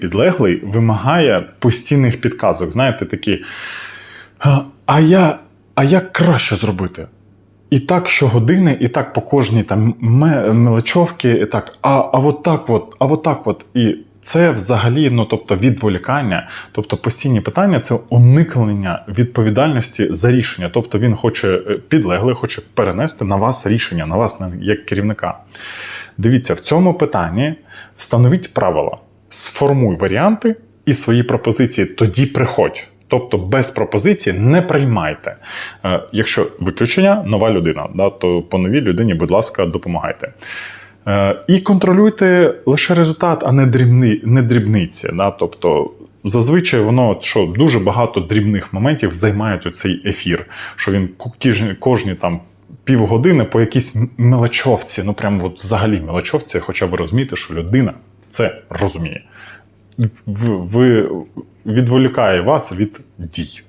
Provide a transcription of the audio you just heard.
підлеглий вимагає постійних підказок. Знаєте, такі. «А- я, а як краще зробити? І так щогодини, і так по кожній там ме- мелочовці, і так, а, а от так от, а от так от. І це взагалі, ну тобто відволікання, тобто постійні питання це уникнення відповідальності за рішення. Тобто він хоче е, підлеглий, хоче перенести на вас рішення, на вас як керівника. Дивіться, в цьому питанні встановіть правила, сформуй варіанти і свої пропозиції, тоді приходь. Тобто без пропозиції не приймайте. Е, Якщо виключення нова людина, да, то по новій людині, будь ласка, допомагайте. Е, І контролюйте лише результат, а не, дрібни, не дрібниці. Да? Тобто, зазвичай воно що дуже багато дрібних моментів займають оцей ефір, що він кожні, кожні там. Півгодини по якійсь мелочовці, ну прям от взагалі мелочовці, хоча ви розумієте, що людина це розуміє. В- Ви відволікає вас від дій.